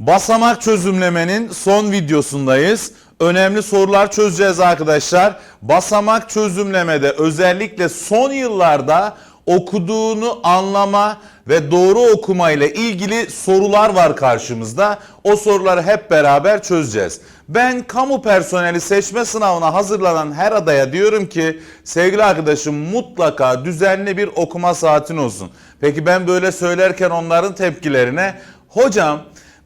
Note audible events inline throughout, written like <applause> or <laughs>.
Basamak çözümlemenin son videosundayız. Önemli sorular çözeceğiz arkadaşlar. Basamak çözümlemede özellikle son yıllarda okuduğunu anlama ve doğru okuma ile ilgili sorular var karşımızda. O soruları hep beraber çözeceğiz. Ben kamu personeli seçme sınavına hazırlanan her adaya diyorum ki sevgili arkadaşım mutlaka düzenli bir okuma saatin olsun. Peki ben böyle söylerken onların tepkilerine hocam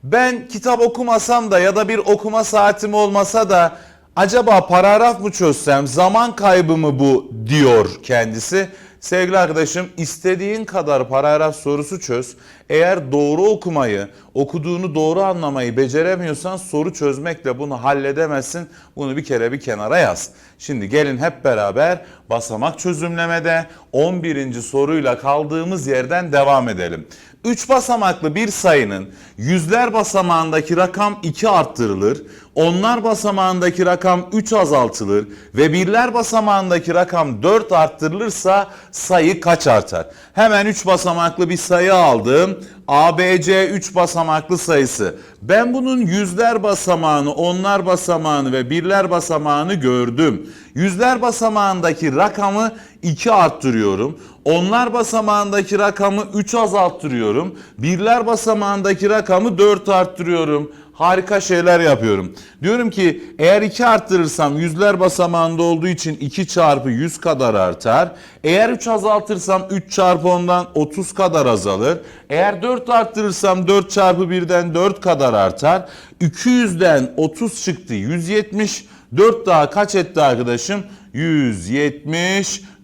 ben kitap okumasam da ya da bir okuma saatim olmasa da acaba paragraf mı çözsem zaman kaybı mı bu diyor kendisi. Sevgili arkadaşım istediğin kadar paragraf sorusu çöz. Eğer doğru okumayı, okuduğunu doğru anlamayı beceremiyorsan soru çözmekle bunu halledemezsin. Bunu bir kere bir kenara yaz. Şimdi gelin hep beraber basamak çözümlemede 11. soruyla kaldığımız yerden devam edelim. 3 basamaklı bir sayının yüzler basamağındaki rakam 2 arttırılır, onlar basamağındaki rakam 3 azaltılır ve birler basamağındaki rakam 4 arttırılırsa sayı kaç artar? Hemen 3 basamaklı bir sayı aldım. ABC 3 basamaklı sayısı. Ben bunun yüzler basamağını, onlar basamağını ve birler basamağını gördüm. Yüzler basamağındaki rakamı 2 arttırıyorum. Onlar basamağındaki rakamı 3 azalttırıyorum. Birler basamağındaki rakamı 4 arttırıyorum. Harika şeyler yapıyorum. Diyorum ki eğer 2 arttırırsam yüzler basamağında olduğu için 2 çarpı 100 kadar artar. Eğer 3 azaltırsam 3 çarpı ondan 30 kadar azalır. Eğer 4 arttırırsam 4 çarpı 1'den 4 kadar artar. 200'den 30 çıktı 170. 4 daha kaç etti arkadaşım?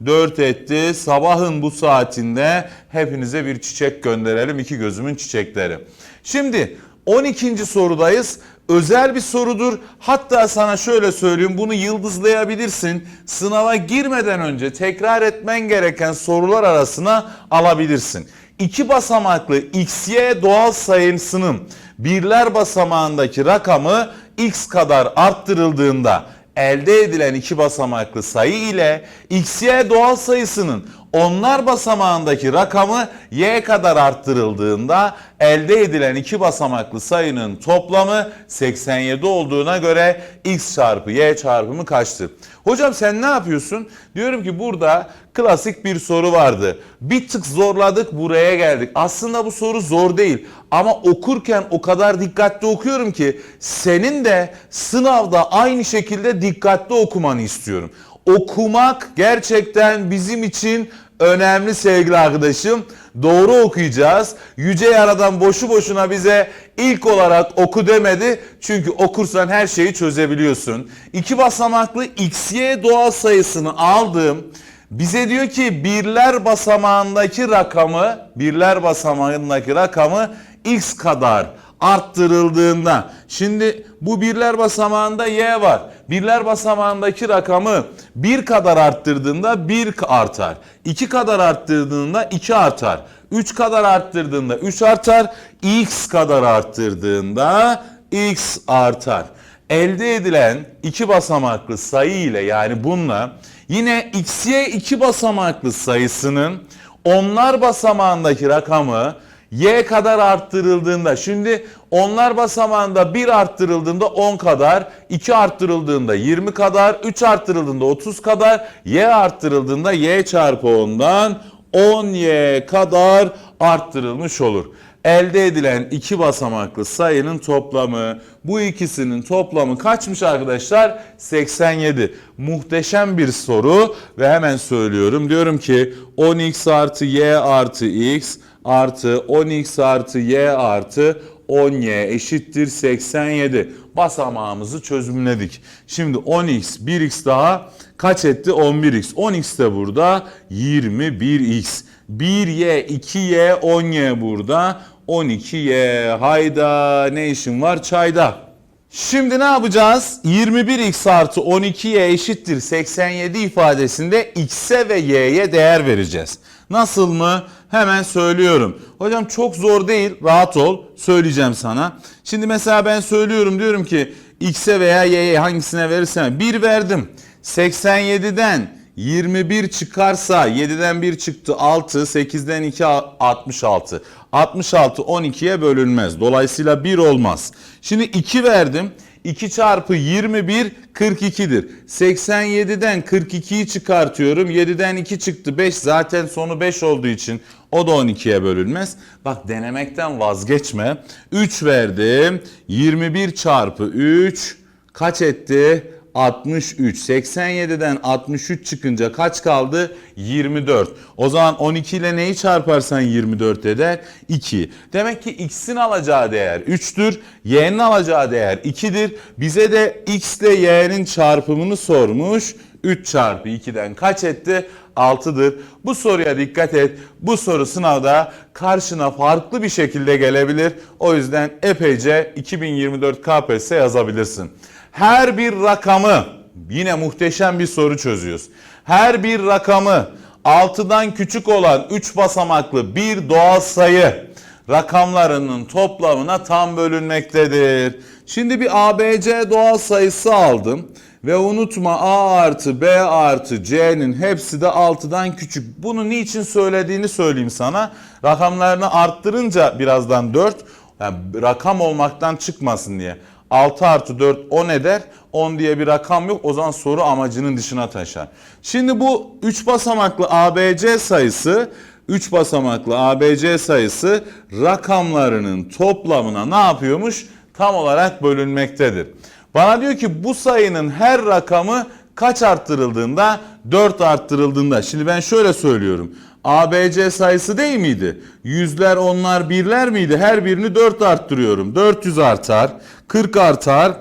174 etti. Sabahın bu saatinde hepinize bir çiçek gönderelim. iki gözümün çiçekleri. Şimdi 12. sorudayız. Özel bir sorudur. Hatta sana şöyle söyleyeyim bunu yıldızlayabilirsin. Sınava girmeden önce tekrar etmen gereken sorular arasına alabilirsin. İki basamaklı xy doğal sayısının birler basamağındaki rakamı x kadar arttırıldığında elde edilen iki basamaklı sayı ile xy doğal sayısının onlar basamağındaki rakamı y kadar arttırıldığında elde edilen iki basamaklı sayının toplamı 87 olduğuna göre x çarpı y çarpımı kaçtır? Hocam sen ne yapıyorsun? Diyorum ki burada klasik bir soru vardı. Bir tık zorladık buraya geldik. Aslında bu soru zor değil ama okurken o kadar dikkatli okuyorum ki senin de sınavda aynı şekilde dikkatli okumanı istiyorum. Okumak gerçekten bizim için önemli sevgili arkadaşım. Doğru okuyacağız. Yüce Yaradan boşu boşuna bize ilk olarak oku demedi. Çünkü okursan her şeyi çözebiliyorsun. İki basamaklı xy doğal sayısını aldım. Bize diyor ki birler basamağındaki rakamı, birler basamağındaki rakamı x kadar arttırıldığında şimdi bu birler basamağında y var. Birler basamağındaki rakamı 1 kadar arttırdığında 1 artar. 2 kadar arttırdığında 2 artar. 3 kadar arttırdığında 3 artar. x kadar arttırdığında x artar. Elde edilen iki basamaklı sayı ile yani bununla yine x'ye iki basamaklı sayısının onlar basamağındaki rakamı y kadar arttırıldığında şimdi onlar basamağında 1 arttırıldığında 10 kadar, 2 arttırıldığında 20 kadar, 3 arttırıldığında 30 kadar, y arttırıldığında y çarpı 10'dan 10y kadar arttırılmış olur. Elde edilen iki basamaklı sayının toplamı bu ikisinin toplamı kaçmış arkadaşlar? 87. Muhteşem bir soru ve hemen söylüyorum. Diyorum ki 10x artı y artı x artı 10x artı y artı 10y eşittir 87. Basamağımızı çözümledik. Şimdi 10x 1x daha kaç etti? 11x. 10x de burada 21x. 1y 2y 10y burada 12y. Hayda ne işim var çayda. Şimdi ne yapacağız? 21x artı 12y eşittir 87 ifadesinde x'e ve y'ye değer vereceğiz. Nasıl mı? Hemen söylüyorum. Hocam çok zor değil. Rahat ol. Söyleyeceğim sana. Şimdi mesela ben söylüyorum diyorum ki x'e veya y'ye hangisine verirsem 1 verdim. 87'den 21 çıkarsa 7'den 1 çıktı 6, 8'den 2 66. 66 12'ye bölünmez. Dolayısıyla 1 olmaz. Şimdi 2 verdim. 2 çarpı 21 42'dir. 87'den 42'yi çıkartıyorum. 7'den 2 çıktı 5. Zaten sonu 5 olduğu için o da 12'ye bölünmez. Bak denemekten vazgeçme. 3 verdim. 21 çarpı 3 kaç etti? 63. 87'den 63 çıkınca kaç kaldı? 24. O zaman 12 ile neyi çarparsan 24 eder? 2. Demek ki x'in alacağı değer 3'tür. Y'nin alacağı değer 2'dir. Bize de x ile y'nin çarpımını sormuş. 3 çarpı 2'den kaç etti? 6'dır. Bu soruya dikkat et. Bu soru sınavda karşına farklı bir şekilde gelebilir. O yüzden epeyce 2024 KPSS yazabilirsin. Her bir rakamı yine muhteşem bir soru çözüyoruz. Her bir rakamı 6'dan küçük olan 3 basamaklı bir doğal sayı rakamlarının toplamına tam bölünmektedir. Şimdi bir ABC doğal sayısı aldım. Ve unutma A artı B artı C'nin hepsi de 6'dan küçük. Bunu niçin söylediğini söyleyeyim sana. Rakamlarını arttırınca birazdan 4 yani rakam olmaktan çıkmasın diye. 6 artı 4 10 eder. 10 diye bir rakam yok. O zaman soru amacının dışına taşar. Şimdi bu 3 basamaklı ABC sayısı 3 basamaklı ABC sayısı rakamlarının toplamına ne yapıyormuş? Tam olarak bölünmektedir. Bana diyor ki bu sayının her rakamı kaç arttırıldığında? 4 arttırıldığında. Şimdi ben şöyle söylüyorum. ABC sayısı değil miydi? Yüzler, onlar, birler miydi? Her birini 4 arttırıyorum. 400 artar, 40 artar,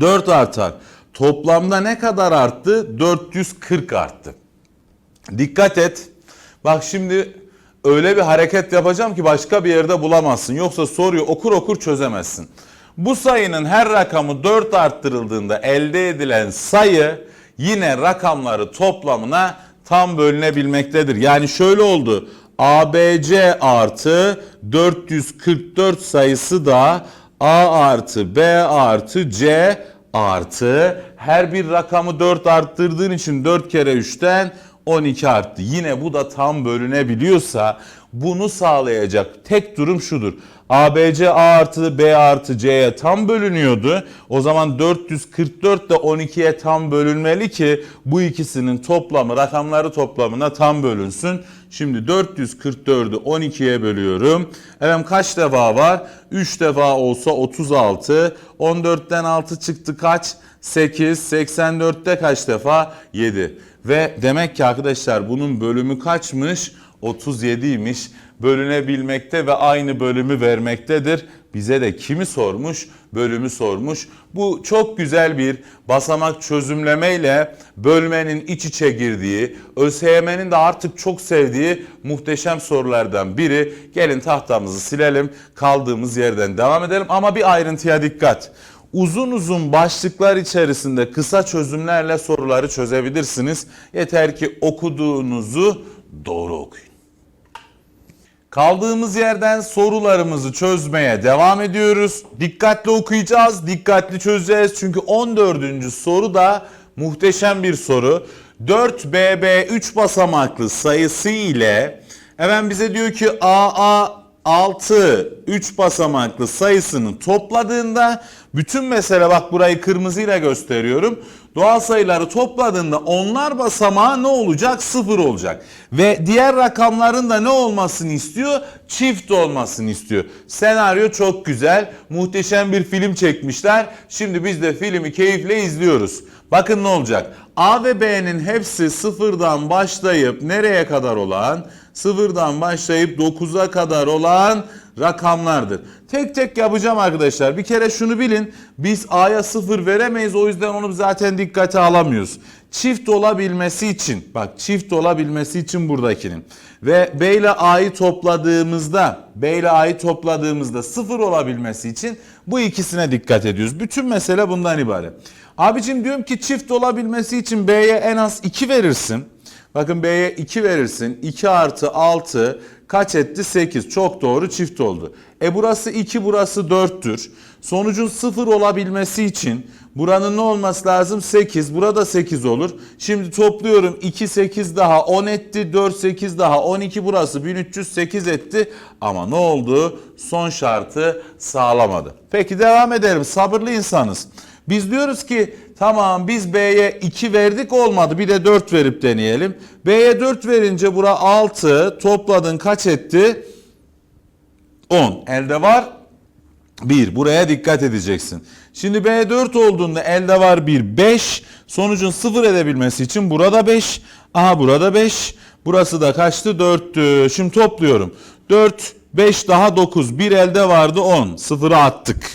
4 artar. Toplamda ne kadar arttı? 440 arttı. Dikkat et. Bak şimdi öyle bir hareket yapacağım ki başka bir yerde bulamazsın. Yoksa soruyu okur okur çözemezsin. Bu sayının her rakamı 4 arttırıldığında elde edilen sayı yine rakamları toplamına tam bölünebilmektedir. Yani şöyle oldu. ABC artı 444 sayısı da A artı B artı C artı her bir rakamı 4 arttırdığın için 4 kere 3'ten 12 arttı. Yine bu da tam bölünebiliyorsa bunu sağlayacak tek durum şudur. ABC A artı B artı C'ye tam bölünüyordu. O zaman 444 de 12'ye tam bölünmeli ki bu ikisinin toplamı rakamları toplamına tam bölünsün. Şimdi 444'ü 12'ye bölüyorum. Evet kaç defa var? 3 defa olsa 36. 14'ten 6 çıktı kaç? 8. 84'te kaç defa? 7. Ve demek ki arkadaşlar bunun bölümü kaçmış? 37'ymiş. Bölünebilmekte ve aynı bölümü vermektedir. Bize de kimi sormuş? Bölümü sormuş. Bu çok güzel bir basamak çözümlemeyle bölmenin iç içe girdiği, ÖSYM'nin de artık çok sevdiği muhteşem sorulardan biri. Gelin tahtamızı silelim, kaldığımız yerden devam edelim ama bir ayrıntıya dikkat uzun uzun başlıklar içerisinde kısa çözümlerle soruları çözebilirsiniz. Yeter ki okuduğunuzu doğru okuyun. Kaldığımız yerden sorularımızı çözmeye devam ediyoruz. Dikkatli okuyacağız, dikkatli çözeceğiz. Çünkü 14. soru da muhteşem bir soru. 4BB 3 basamaklı sayısı ile hemen bize diyor ki AA 6 3 basamaklı sayısını topladığında bütün mesele bak burayı kırmızıyla gösteriyorum. Doğal sayıları topladığında onlar basamağı ne olacak? Sıfır olacak. Ve diğer rakamların da ne olmasını istiyor? Çift olmasını istiyor. Senaryo çok güzel. Muhteşem bir film çekmişler. Şimdi biz de filmi keyifle izliyoruz. Bakın ne olacak? A ve B'nin hepsi sıfırdan başlayıp nereye kadar olan? Sıfırdan başlayıp 9'a kadar olan rakamlardır. Tek tek yapacağım arkadaşlar. Bir kere şunu bilin. Biz A'ya sıfır veremeyiz. O yüzden onu zaten dikkate alamıyoruz. Çift olabilmesi için bak çift olabilmesi için buradakinin ve B ile A'yı topladığımızda B ile A'yı topladığımızda sıfır olabilmesi için bu ikisine dikkat ediyoruz. Bütün mesele bundan ibaret. Abicim diyorum ki çift olabilmesi için B'ye en az 2 verirsin. Bakın B'ye 2 verirsin. 2 artı 6 Kaç etti? 8. Çok doğru çift oldu. E burası 2 burası 4'tür. Sonucun 0 olabilmesi için buranın ne olması lazım? 8. Burada 8 olur. Şimdi topluyorum. 2 8 daha 10 etti. 4 8 daha 12 burası 1308 etti. Ama ne oldu? Son şartı sağlamadı. Peki devam edelim. Sabırlı insanız. Biz diyoruz ki tamam biz B'ye 2 verdik olmadı bir de 4 verip deneyelim. B'ye 4 verince bura 6 topladın kaç etti? 10. Elde var 1. Buraya dikkat edeceksin. Şimdi B4 olduğunda elde var 1. 5. Sonucun 0 edebilmesi için burada 5. Aha burada 5. Burası da kaçtı? 4'tü. Şimdi topluyorum. 4, 5 daha 9. Bir elde vardı 10. 0'ı attık.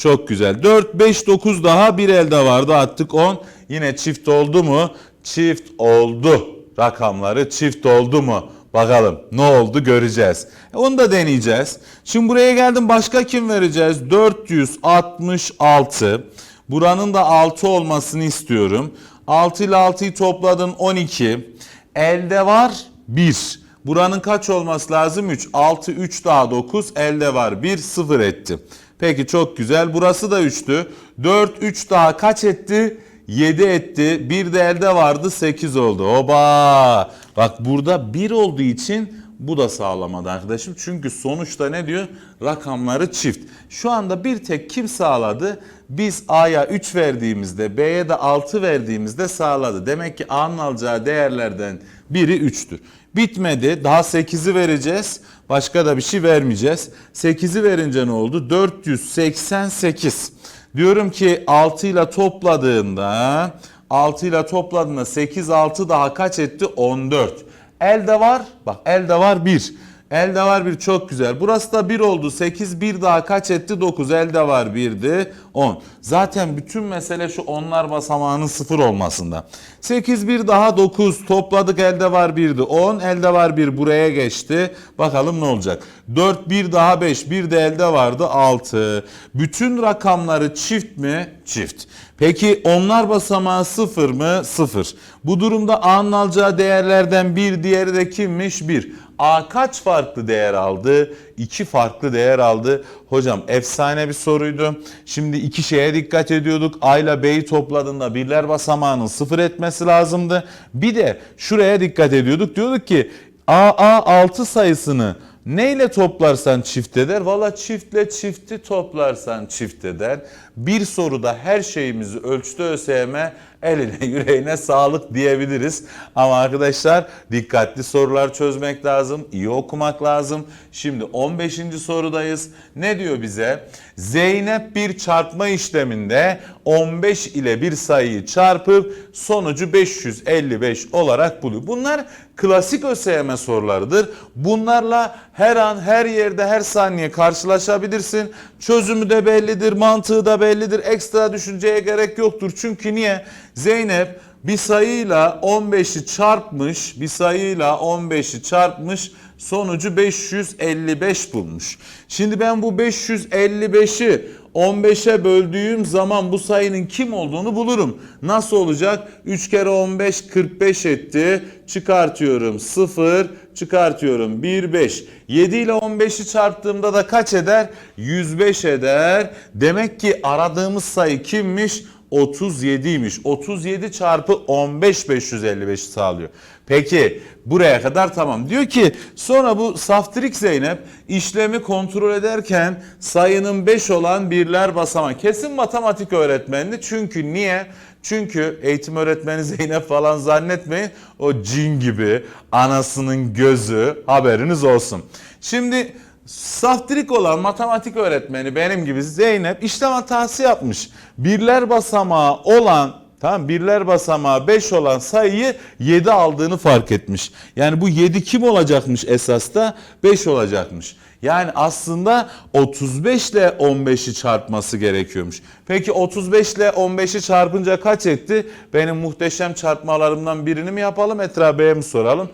Çok güzel. 4, 5, 9 daha bir elde vardı attık 10. Yine çift oldu mu? Çift oldu. Rakamları çift oldu mu? Bakalım ne oldu göreceğiz. E, Onu da deneyeceğiz. Şimdi buraya geldim başka kim vereceğiz? 466. Buranın da 6 olmasını istiyorum. 6 ile 6'yı topladın 12. Elde var 1. Buranın kaç olması lazım? 3. 6, 3 daha 9. Elde var 1, 0 etti. Peki çok güzel. Burası da 3'tü. 4, 3 daha kaç etti? 7 etti. Bir de elde vardı 8 oldu. Oba! Bak burada 1 olduğu için bu da sağlamadı arkadaşım. Çünkü sonuçta ne diyor? Rakamları çift. Şu anda bir tek kim sağladı? Biz A'ya 3 verdiğimizde B'ye de 6 verdiğimizde sağladı. Demek ki A'nın alacağı değerlerden biri 3'tür. Bitmedi. Daha 8'i vereceğiz. Başka da bir şey vermeyeceğiz. 8'i verince ne oldu? 488. Diyorum ki 6 ile topladığında 6 ile topladığında 8 6 daha kaç etti? 14. Elde var. Bak elde var 1. Elde var 1 çok güzel. Burası da 1 oldu. 8 1 daha kaç etti? 9. Elde var 1'di. 10. Zaten bütün mesele şu onlar basamağının 0 olmasında. 8 1 daha 9. Topladık elde var 1'di. 10 elde var 1 buraya geçti. Bakalım ne olacak? 4 1 daha 5. 1 de elde vardı 6. Bütün rakamları çift mi? Çift. Peki onlar basamağı 0 mı? 0. Bu durumda A'nın alacağı değerlerden bir diğeri de kimmiş? 1. A kaç farklı değer aldı? 2 farklı değer aldı. Hocam efsane bir soruydu. Şimdi iki şeye dikkat ediyorduk. A ile B'yi topladığında birler basamağının 0 etmesi lazımdı. Bir de şuraya dikkat ediyorduk. Diyorduk ki A, A 6 sayısını Neyle toplarsan çift eder? Valla çiftle çifti toplarsan çift eder. Bir soruda her şeyimizi ölçtü ÖSYM eline <laughs> yüreğine sağlık diyebiliriz. Ama arkadaşlar dikkatli sorular çözmek lazım. iyi okumak lazım. Şimdi 15. sorudayız. Ne diyor bize? Zeynep bir çarpma işleminde 15 ile bir sayıyı çarpıp sonucu 555 olarak buluyor. Bunlar klasik ÖSYM sorularıdır. Bunlarla her an her yerde her saniye karşılaşabilirsin. Çözümü de bellidir, mantığı da bellidir. Ekstra düşünceye gerek yoktur. Çünkü niye? Zeynep bir sayıyla 15'i çarpmış, bir sayıyla 15'i çarpmış, sonucu 555 bulmuş. Şimdi ben bu 555'i 15'e böldüğüm zaman bu sayının kim olduğunu bulurum. Nasıl olacak? 3 kere 15 45 etti. Çıkartıyorum 0, çıkartıyorum 1 5. 7 ile 15'i çarptığımda da kaç eder? 105 eder. Demek ki aradığımız sayı kimmiş? 37'ymiş. 37 çarpı 15 555 sağlıyor. Peki buraya kadar tamam. Diyor ki sonra bu saftirik Zeynep işlemi kontrol ederken sayının 5 olan birler basamağı. Kesin matematik öğretmenli. Çünkü niye? Çünkü eğitim öğretmeni <laughs> Zeynep falan zannetmeyin. O cin gibi anasının gözü haberiniz olsun. Şimdi Saftirik olan matematik öğretmeni benim gibi Zeynep işlem hatası yapmış. Birler basamağı olan Tamam birler basamağı 5 olan sayıyı 7 aldığını fark etmiş. Yani bu 7 kim olacakmış esasta? 5 olacakmış. Yani aslında 35 ile 15'i çarpması gerekiyormuş. Peki 35 ile 15'i çarpınca kaç etti? Benim muhteşem çarpmalarımdan birini mi yapalım Etra Bey'e mi soralım?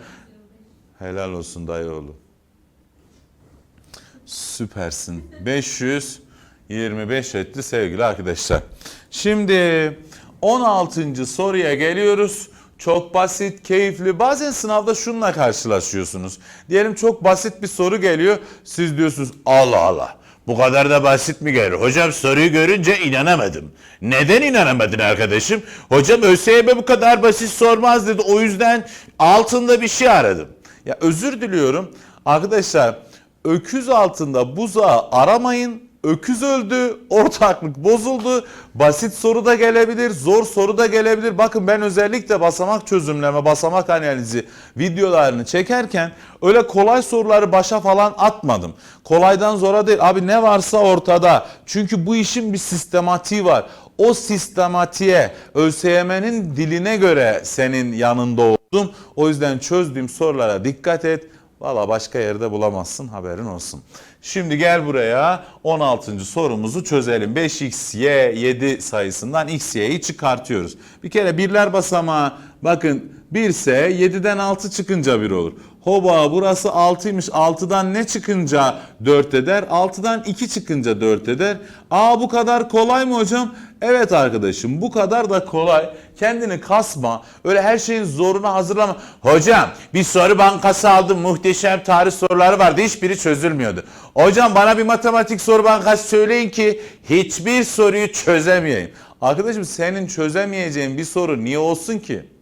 Helal olsun dayıoğlu. Süpersin. 525 etti sevgili arkadaşlar. Şimdi 16. soruya geliyoruz. Çok basit, keyifli. Bazen sınavda şununla karşılaşıyorsunuz. Diyelim çok basit bir soru geliyor. Siz diyorsunuz Allah Allah. Bu kadar da basit mi gelir? Hocam soruyu görünce inanamadım. Neden inanamadın arkadaşım? Hocam ÖSYM bu kadar basit sormaz dedi. O yüzden altında bir şey aradım. Ya özür diliyorum. Arkadaşlar öküz altında buzağı aramayın. Öküz öldü, ortaklık bozuldu. Basit soru da gelebilir, zor soru da gelebilir. Bakın ben özellikle basamak çözümleme, basamak analizi videolarını çekerken öyle kolay soruları başa falan atmadım. Kolaydan zora değil. Abi ne varsa ortada. Çünkü bu işin bir sistematiği var. O sistematiğe, ÖSYM'nin diline göre senin yanında oldum. O yüzden çözdüğüm sorulara dikkat et. Valla başka yerde bulamazsın haberin olsun. Şimdi gel buraya 16. sorumuzu çözelim. 5x, y, 7 sayısından x, y'yi çıkartıyoruz. Bir kere birler basamağı bakın 1 ise 7'den 6 çıkınca 1 olur. Hoba burası 6'ymış. 6'dan ne çıkınca 4 eder? 6'dan 2 çıkınca 4 eder. Aa bu kadar kolay mı hocam? Evet arkadaşım bu kadar da kolay. Kendini kasma. Öyle her şeyin zoruna hazırlama. Hocam bir soru bankası aldım. Muhteşem tarih soruları vardı. Hiçbiri çözülmüyordu. Hocam bana bir matematik soru bankası söyleyin ki hiçbir soruyu çözemeyeyim. Arkadaşım senin çözemeyeceğin bir soru niye olsun ki?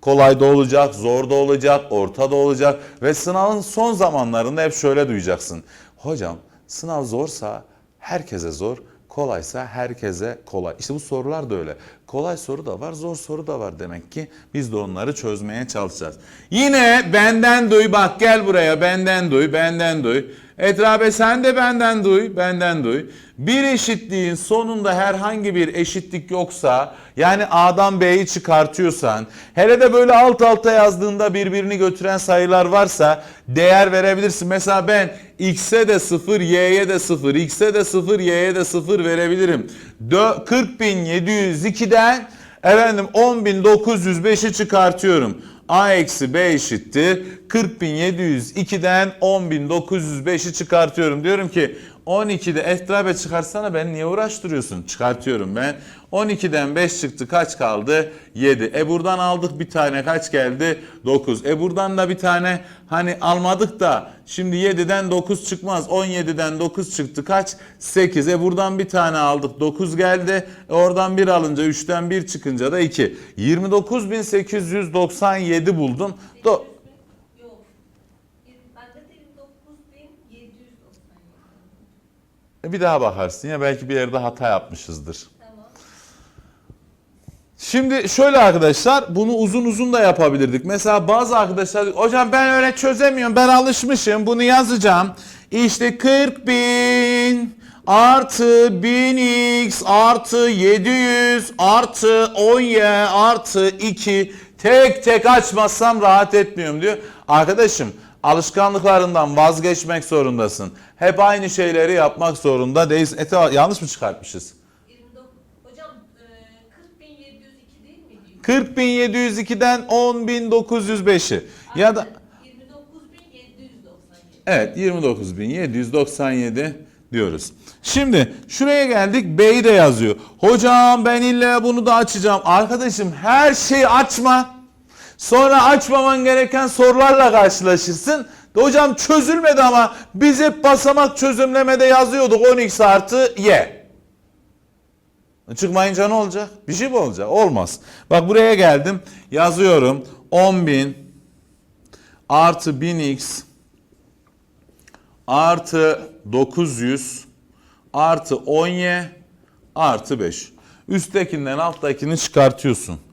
Kolay da olacak, zor da olacak, orta da olacak ve sınavın son zamanlarında hep şöyle duyacaksın. Hocam sınav zorsa herkese zor, kolaysa herkese kolay. İşte bu sorular da öyle. Kolay soru da var, zor soru da var demek ki biz de onları çözmeye çalışacağız. Yine benden duy bak gel buraya benden duy, benden duy. Etrabe sen de benden duy, benden duy. Bir eşitliğin sonunda herhangi bir eşitlik yoksa yani A'dan B'yi çıkartıyorsan hele de böyle alt alta yazdığında birbirini götüren sayılar varsa değer verebilirsin. Mesela ben x'e de 0, y'ye de 0, x'e de 0, y'ye de 0 verebilirim. Dö- 40.702'den efendim 10.905'i çıkartıyorum. A eksi B eşittir. 40.702'den 10.905'i çıkartıyorum. Diyorum ki 12'de etrabe çıkarsana ben niye uğraştırıyorsun? Çıkartıyorum ben. 12'den 5 çıktı kaç kaldı? 7. E buradan aldık bir tane kaç geldi? 9. E buradan da bir tane hani almadık da şimdi 7'den 9 çıkmaz. 17'den 9 çıktı kaç? 8. E buradan bir tane aldık 9 geldi. E oradan 1 alınca 3'ten 1 çıkınca da 2. 29.897 buldum. Do Yok. Bende de 29.797. E bir daha bakarsın ya belki bir yerde hata yapmışızdır. Tamam. Şimdi şöyle arkadaşlar bunu uzun uzun da yapabilirdik. Mesela bazı arkadaşlar hocam ben öyle çözemiyorum ben alışmışım bunu yazacağım. İşte 40 bin artı 1000x artı 700 artı 10y artı 2 tek tek açmazsam rahat etmiyorum diyor. Arkadaşım alışkanlıklarından vazgeçmek zorundasın. Hep aynı şeyleri yapmak zorunda değilsin. Ete yanlış mı çıkartmışız? 29. Hocam e, 40.702 değil miydi? 40.702'den 10.905'i ya da 29.797. evet 29.797 diyoruz. Şimdi şuraya geldik B'yi de yazıyor. Hocam ben illa bunu da açacağım. Arkadaşım her şeyi açma. Sonra açmaman gereken sorularla karşılaşırsın. Hocam çözülmedi ama biz hep basamak çözümlemede yazıyorduk 10x artı y. Çıkmayınca ne olacak? Bir şey mi olacak? Olmaz. Bak buraya geldim. Yazıyorum. 10.000 artı 1000x artı 900 artı 10y artı 5. Üsttekinden alttakini çıkartıyorsun.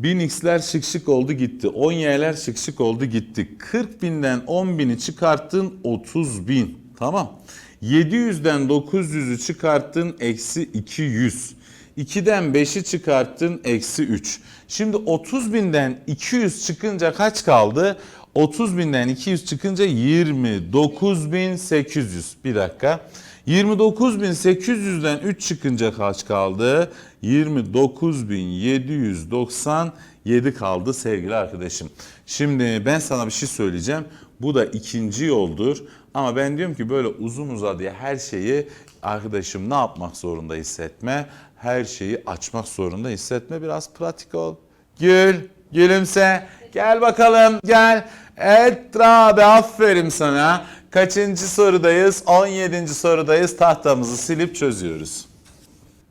1000x'ler şık şık oldu gitti. 10y'ler şık şık oldu gitti. 40 binden 10 bini çıkarttın 30 bin. Tamam. 700'den 900'ü çıkarttın eksi 200. 2'den 5'i çıkarttın eksi 3. Şimdi 30 binden 200 çıkınca kaç kaldı? 30 binden 200 çıkınca 29.800. Bir dakika. 29.800'den 3 çıkınca kaç kaldı? 29.797 kaldı sevgili arkadaşım. Şimdi ben sana bir şey söyleyeceğim. Bu da ikinci yoldur. Ama ben diyorum ki böyle uzun uzadıya her şeyi arkadaşım ne yapmak zorunda hissetme. Her şeyi açmak zorunda hissetme. Biraz pratik ol. Gül, Gülümse. Gel bakalım gel. Evet abi aferin sana. Kaçıncı sorudayız? 17. sorudayız. Tahtamızı silip çözüyoruz.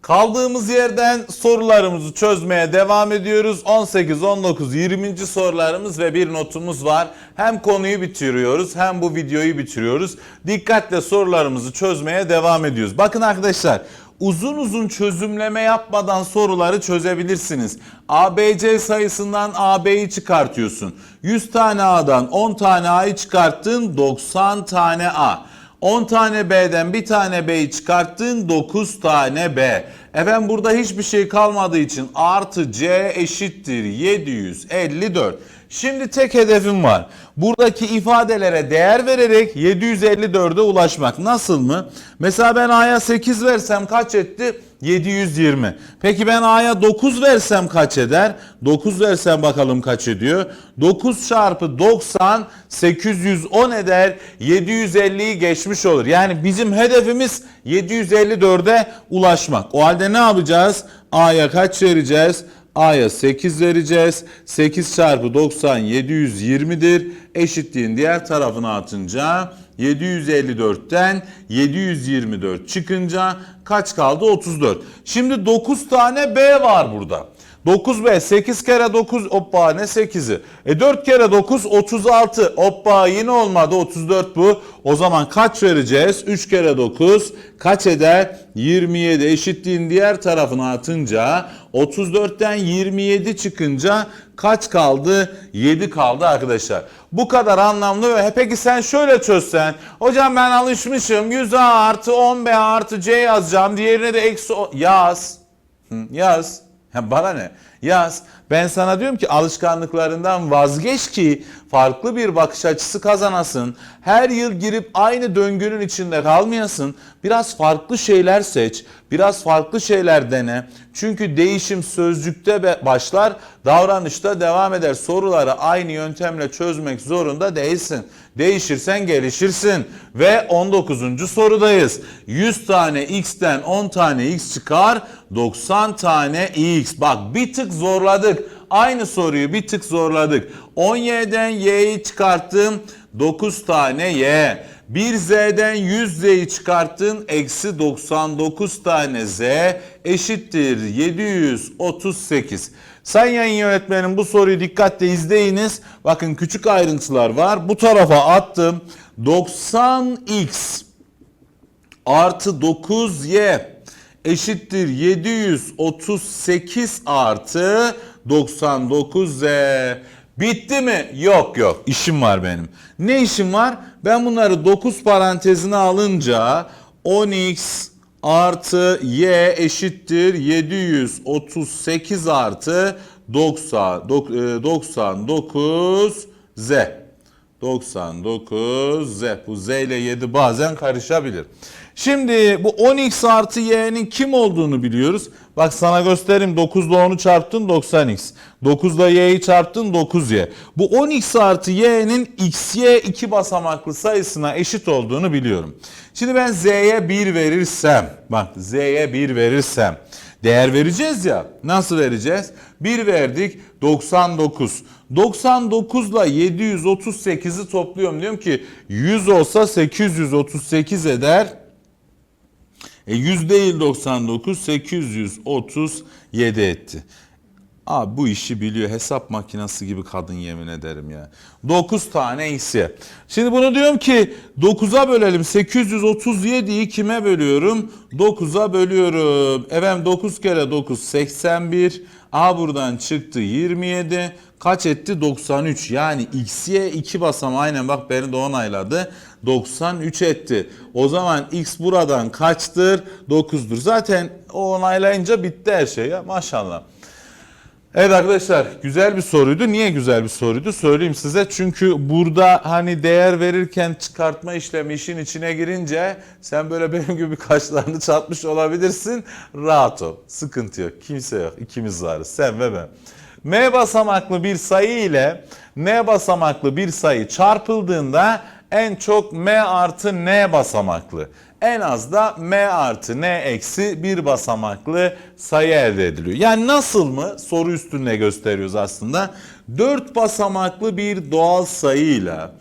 Kaldığımız yerden sorularımızı çözmeye devam ediyoruz. 18, 19, 20. sorularımız ve bir notumuz var. Hem konuyu bitiriyoruz hem bu videoyu bitiriyoruz. Dikkatle sorularımızı çözmeye devam ediyoruz. Bakın arkadaşlar uzun uzun çözümleme yapmadan soruları çözebilirsiniz. ABC sayısından AB'yi çıkartıyorsun. 100 tane A'dan 10 tane A'yı çıkarttın 90 tane A. 10 tane B'den bir tane B'yi çıkarttın 9 tane B. Efendim burada hiçbir şey kalmadığı için artı C eşittir 754. Şimdi tek hedefim var. Buradaki ifadelere değer vererek 754'e ulaşmak. Nasıl mı? Mesela ben A'ya 8 versem kaç etti? 720. Peki ben A'ya 9 versem kaç eder? 9 versem bakalım kaç ediyor? 9 çarpı 90 810 eder. 750'yi geçmiş olur. Yani bizim hedefimiz 754'e ulaşmak. O halde ne yapacağız? A'ya kaç vereceğiz? A'ya 8 vereceğiz. 8 çarpı 90 720'dir. Eşitliğin diğer tarafına atınca 754'ten 724 çıkınca kaç kaldı? 34. Şimdi 9 tane B var burada. 9B 8 kere 9 hoppa ne 8'i? E 4 kere 9 36 hoppa yine olmadı 34 bu. O zaman kaç vereceğiz? 3 kere 9 kaç eder? 27 eşitliğin diğer tarafına atınca 34'ten 27 çıkınca kaç kaldı? 7 kaldı arkadaşlar. Bu kadar anlamlı ve peki sen şöyle çözsen. Hocam ben alışmışım 100A artı 10B artı C yazacağım. Diğerine de eksi yaz. Yaz. Ya bana ne? Yaz. Ben sana diyorum ki alışkanlıklarından vazgeç ki farklı bir bakış açısı kazanasın. Her yıl girip aynı döngünün içinde kalmayasın. Biraz farklı şeyler seç. Biraz farklı şeyler dene. Çünkü değişim sözcükte başlar, davranışta devam eder. Soruları aynı yöntemle çözmek zorunda değilsin. Değişirsen gelişirsin. Ve 19. sorudayız. 100 tane x'ten 10 tane x çıkar, 90 tane x. Bak bir tık zorladık. Aynı soruyu bir tık zorladık. 10y'den y'yi çıkarttım. 9 tane y. 1z'den 100z'yi çıkarttın. Eksi 99 tane z eşittir 738. Sayın yayın yönetmenim bu soruyu dikkatle izleyiniz. Bakın küçük ayrıntılar var. Bu tarafa attım. 90x artı 9y eşittir 738 artı 99z. Bitti mi? Yok yok. İşim var benim. Ne işim var? Ben bunları 9 parantezine alınca 10x artı y eşittir 738 artı 90 dok- e, 99 z. 99 z. Bu z ile 7 bazen karışabilir. Şimdi bu 10x artı y'nin kim olduğunu biliyoruz. Bak sana göstereyim 9 ile 10'u çarptın 90x. 9 ile y'yi çarptın 9y. Bu 10x artı y'nin xy iki basamaklı sayısına eşit olduğunu biliyorum. Şimdi ben z'ye 1 verirsem, bak z'ye 1 verirsem değer vereceğiz ya. Nasıl vereceğiz? 1 verdik 99. 99 ile 738'i topluyorum. Diyorum ki 100 olsa 838 eder. E 100 değil 99 837 etti. Abi bu işi biliyor. Hesap makinesi gibi kadın yemin ederim ya. 9 tane x'ye. Şimdi bunu diyorum ki 9'a bölelim. 837'yi kime bölüyorum? 9'a bölüyorum. Efendim 9 kere 9 81. A buradan çıktı 27. Kaç etti? 93. Yani x'ye 2 basam. Aynen bak beni de onayladı. 93 etti. O zaman x buradan kaçtır? 9'dur. Zaten o onaylayınca bitti her şey ya maşallah. Evet arkadaşlar güzel bir soruydu. Niye güzel bir soruydu? Söyleyeyim size. Çünkü burada hani değer verirken çıkartma işlemi işin içine girince sen böyle benim gibi kaşlarını çatmış olabilirsin. Rahat ol. Sıkıntı yok. Kimse yok. İkimiz varız. Sen ve ben. M basamaklı bir sayı ile N basamaklı bir sayı çarpıldığında En çok m artı n basamaklı. En az da m artı n eksi bir basamaklı sayı elde ediliyor. Yani nasıl mı? Soru üstünde gösteriyoruz aslında. 4 basamaklı bir doğal sayıyla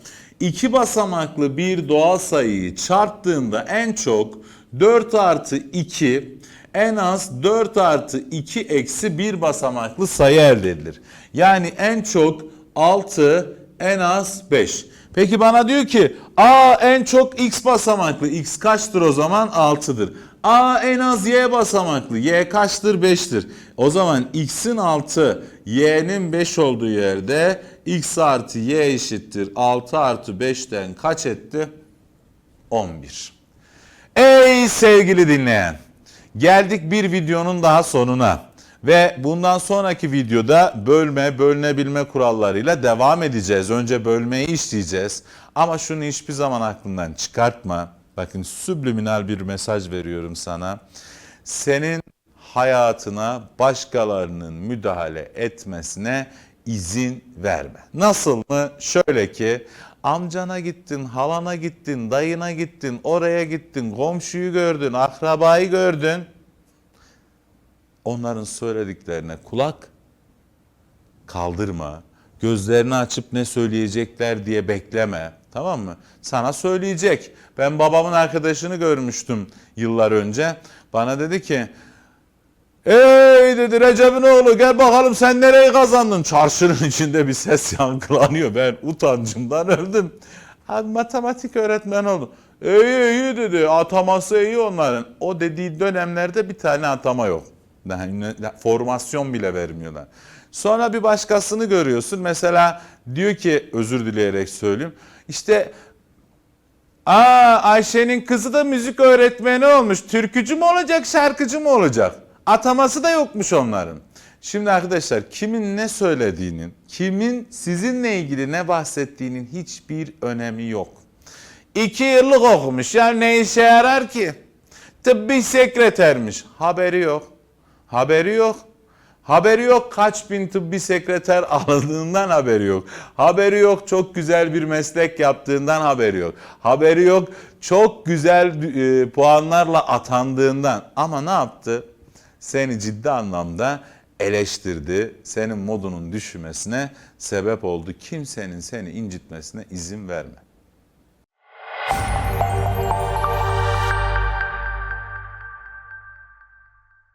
2 basamaklı bir doğal sayıyı çarptığında en çok 4 artı 2 en az 4 artı 2 eksi 1 basamaklı sayı elde edilir. Yani en çok 6 en az 5. Peki bana diyor ki a en çok x basamaklı. x kaçtır o zaman? 6'dır. A en az y basamaklı. y kaçtır? 5'tir. O zaman x'in 6, y'nin 5 olduğu yerde x artı y eşittir. 6 artı 5'ten kaç etti? 11. Ey sevgili dinleyen! Geldik bir videonun daha sonuna. Ve bundan sonraki videoda bölme, bölünebilme kurallarıyla devam edeceğiz. Önce bölmeyi işleyeceğiz. Ama şunu hiçbir zaman aklından çıkartma. Bakın subliminal bir mesaj veriyorum sana. Senin hayatına başkalarının müdahale etmesine izin verme. Nasıl mı? Şöyle ki amcana gittin, halana gittin, dayına gittin, oraya gittin, komşuyu gördün, akrabayı gördün. Onların söylediklerine kulak kaldırma. Gözlerini açıp ne söyleyecekler diye bekleme. Tamam mı? Sana söyleyecek. Ben babamın arkadaşını görmüştüm yıllar önce. Bana dedi ki Ey dedi Recep'in oğlu gel bakalım sen nereyi kazandın? Çarşının içinde bir ses yankılanıyor. Ben utancımdan öldüm. Abi matematik öğretmen oldu. İyi iyi dedi. Ataması iyi onların. O dediği dönemlerde bir tane atama yok. Ne- formasyon bile vermiyorlar. Sonra bir başkasını görüyorsun. Mesela diyor ki özür dileyerek söyleyeyim. İşte Aa Ayşe'nin kızı da müzik öğretmeni olmuş. Türkücü mü olacak, şarkıcı mı olacak? Ataması da yokmuş onların. Şimdi arkadaşlar kimin ne söylediğinin, kimin sizinle ilgili ne bahsettiğinin hiçbir önemi yok. İki yıllık okumuş ya ne işe yarar ki? Tıbbi sekretermiş. Haberi yok. Haberi yok. Haberi yok kaç bin tıbbi sekreter <laughs> alındığından haberi yok. Haberi yok çok güzel bir meslek yaptığından haberi yok. Haberi yok çok güzel e, puanlarla atandığından. Ama ne yaptı? Seni ciddi anlamda eleştirdi. Senin modunun düşmesine sebep oldu. Kimsenin seni incitmesine izin verme.